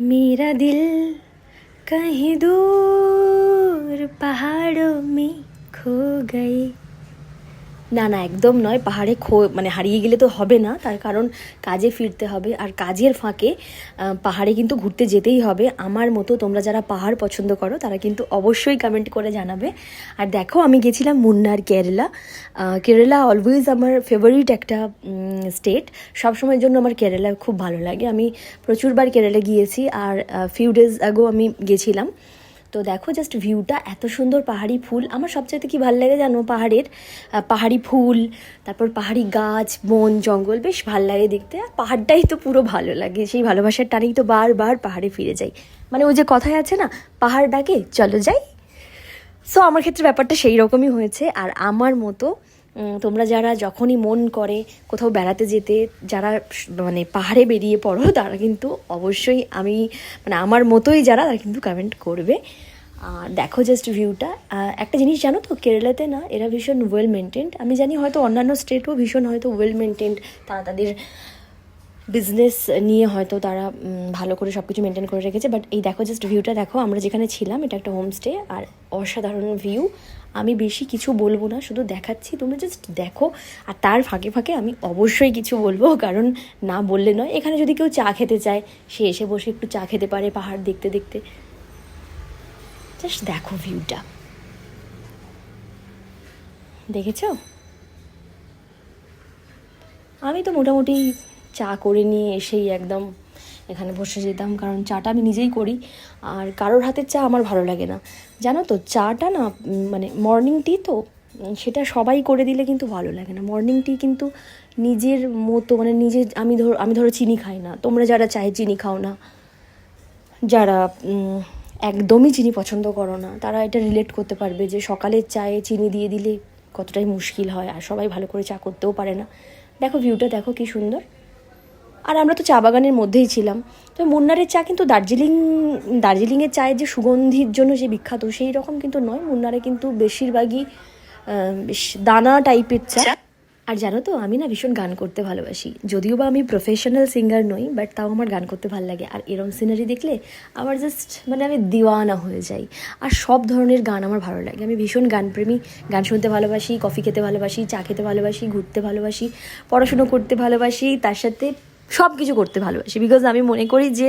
मेरा दिल कहीं दूर पहाड़ों में खो गए। না না, একদম নয়। পাহাড়ে খো মানে হারিয়ে গেলে তো হবে না, তার কারণ কাজে ফিরতে হবে। আর কাজের ফাঁকে পাহাড়ে কিন্তু ঘুরতে যেতেই হবে। আমার মতো তোমরা যারা পাহাড় পছন্দ করো, তারা কিন্তু অবশ্যই কমেন্ট করে জানাবে। আর দেখো, আমি গেছিলাম মুন্নার কেরালা। কেরালা অলওয়েজ আমার ফেভারিট একটা স্টেট সবসময়ের জন্য আমার কেরালা খুব ভালো লাগে। আমি প্রচুরবার কেরালা গিয়েছি। আর ফিউ ডেজ আগো আমি গেছিলাম। তো দেখো জাস্ট ভিউটা এত সুন্দর পাহাড়ি ফুল। আমার সবচাইতে কি ভালো লাগে জানো পাহাড়ের? পাহাড়ি ফুল, তারপর পাহাড়ি গাছ, বন, জঙ্গল বেশ ভালো লাগে দেখতে। আর পাহাড়টাই তো পুরো ভালো লাগে। সেই ভালোবাসার টানেই তো বারবার পাহাড়ে ফিরে যাই। মানে ওই যে কথায় আছে না, পাহাড় ডাকে, চলো যাই। সো আমার ক্ষেত্রে ব্যাপারটা সেই রকমই হয়েছে। আর আমার মতো তোমরা যারা যখনই মন করে কোথাও বেড়াতে যেতে, যারা মানে পাহাড়ে বেরিয়ে পড়ো, তারা কিন্তু অবশ্যই আমি মানে আমার মতোই যারা, তারা কিন্তু কমেন্ট করবে। আর দেখো জাস্ট ভিউটা একটা জিনিস জানো তো, কেরালাতে না, এরা ভীষণ ওয়েল মেনটেন্ড আমি জানি হয়তো অন্যান্য স্টেটও ভীষণ হয়তো ওয়েল মেনটেন্ড তারা তাদের বিজনেস নিয়ে হয়তো তারা ভালো করে সব কিছু মেনটেন করে রেখেছে বাট এই দেখো জাস্ট ভিউটা দেখো, আমরা যেখানে ছিলাম, এটা একটা হোমস্টে আর অসাধারণ ভিউ আমি বেশি কিছু বলব না, শুধু দেখাচ্ছি, তোমরা জাস্ট দেখো, আর তার ফাঁকে ফাঁকে আমি অবশ্যই কিছু বলব, কারণ না বললে নয়। এখানে যদি কেউ চা খেতে চায়, সে এসে বসে একটু চা খেতে পারে পাহাড় দেখতে দেখতে। জাস্ট দেখো ভিউটা দেখেছ? আমি তো মোটামুটি চা করে নিয়ে এসেই একদম এখানে বসে যেতাম, কারণ চাটা আমি নিজেই করি। আর কারোর হাতের চা আমার ভালো লাগে না। জানো তো, চাটা না মানে মর্নিং টি তো সেটা সবাই করে দিলে কিন্তু ভালো লাগে না। মর্নিং টি কিন্তু নিজের মতো মানে নিজে, আমি ধরো আমি ধরো চিনি খাই না। তোমরা যারা চায়ে চিনি খাও না। যারা একদমই চিনি পছন্দ করো না, তারা এটা রিলেট করতে পারবে যে সকালের চায়ে চিনি দিয়ে দিলে কতটাই মুশকিল হয়। আর সবাই ভালো করে চা করতেও পারে না। দেখো ভিউটা দেখো কি সুন্দর। আর আমরা তো চা বাগানের মধ্যেই ছিলাম। তো মুন্নারের চা কিন্তু দার্জিলিং দার্জিলিংয়ের চায়ের যে সুগন্ধির জন্য যে বিখ্যাত সেই রকম কিন্তু নয়। মুন্নারে কিন্তু বেশিরভাগই বেশ দানা টাইপের চা। আর জানো তো আমি না ভীষণ গান করতে ভালোবাসি। যদিও বা আমি প্রফেশনাল সিঙ্গার নই বাট তাও আমার গান করতে ভালো লাগে। আর এরম সিনারি দেখলে আমার জাস্ট মানে আমি দিওয়ানা হয়ে যাই। আর সব ধরনের গান আমার ভালো লাগে। আমি ভীষণ গানপ্রেমী। গান শুনতে ভালোবাসি কফি খেতে ভালোবাসি চা খেতে ভালোবাসি ঘুরতে ভালোবাসি পড়াশুনো করতে ভালোবাসি তার সাথে সব কিছু করতে ভালোবাসি। বিকজ আমি মনে করি যে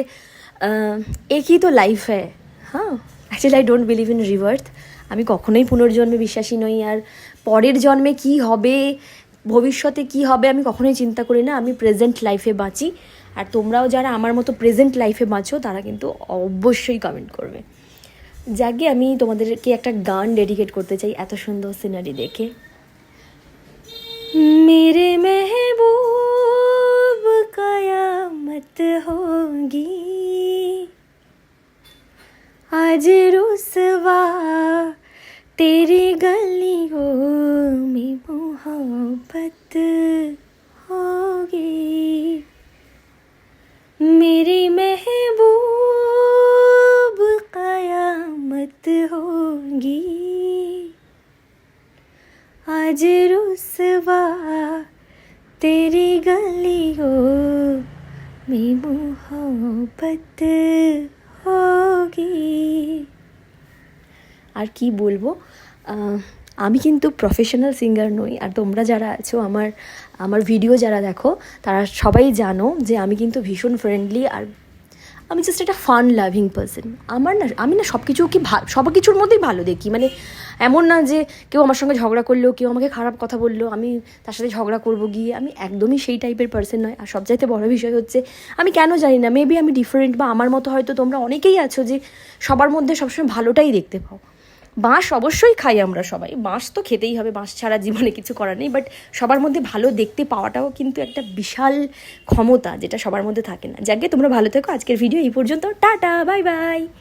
একই তো লাইফ হ্যাঁ? Actually I don't believe in rebirth আমি কখনোই পুনর্জন্মে বিশ্বাসী নই, আর পরের জন্মে কি হবে, ভবিষ্যতে কি হবে, আমি কখনোই চিন্তা করি না। আমি প্রেজেন্ট লাইফে বাঁচি। আর তোমরাও যারা আমার মতো প্রেজেন্ট লাইফে বাঁচো, তারা কিন্তু অবশ্যই কমেন্ট করবে। যাকে আমি তোমাদেরকে একটা গান ডেডিকেট করতে চাই, এত সুন্দর সিনারি দেখে। মেরে মেহবুব कयामत होगी। आज रुसवा तेरी गलियों में मोहब्बत होगी। मेरी महबूब कयामत होगी। आज रुसवा में मोहब्बत होगी। আর কি বলব? আমি কিন্তু প্রফেশনাল সিঙ্গার নই। আর তোমরা যারা আছো, আমার আমার ভিডিও যারা দেখো, তারা সবাই জানো যে আমি কিন্তু ভীষণ ফ্রেন্ডলি আর আমি জাস্ট একটা ফান লাভিং পার্সন আমার না, আমি না সব কিছু কি সব কিছুর মধ্যেই ভালো দেখি। মানে এমন না যে কেউ আমার সঙ্গে ঝগড়া করল, কেউ আমাকে খারাপ কথা বলল, আমি তার সাথে ঝগড়া করব গিয়ে। আমি একদমই সেই টাইপের পার্সন নয়। আর সবচাইতে বড় বিষয় হচ্ছে, আমি কেন জানি না মেবি আমি ডিফারেন্ট বা আমার মতো হয়তো তোমরা অনেকেই আছো যে সবার মধ্যে সবসময় ভালোটাই দেখতে পাও। বাঁশ অবশ্যই খাই আমরা সবাই। বাঁশ তো খেতেই হবে, বাঁশ ছাড়া জীবনে কিছু করার নেই বাট সবার মধ্যে ভালো দেখতে পাওয়াটাও কিন্তু একটা বিশাল ক্ষমতা যেটা সবার মধ্যে থাকে না। যাকে তোমরা ভালো থেকো। আজকের ভিডিও এই পর্যন্ত। Tata bye bye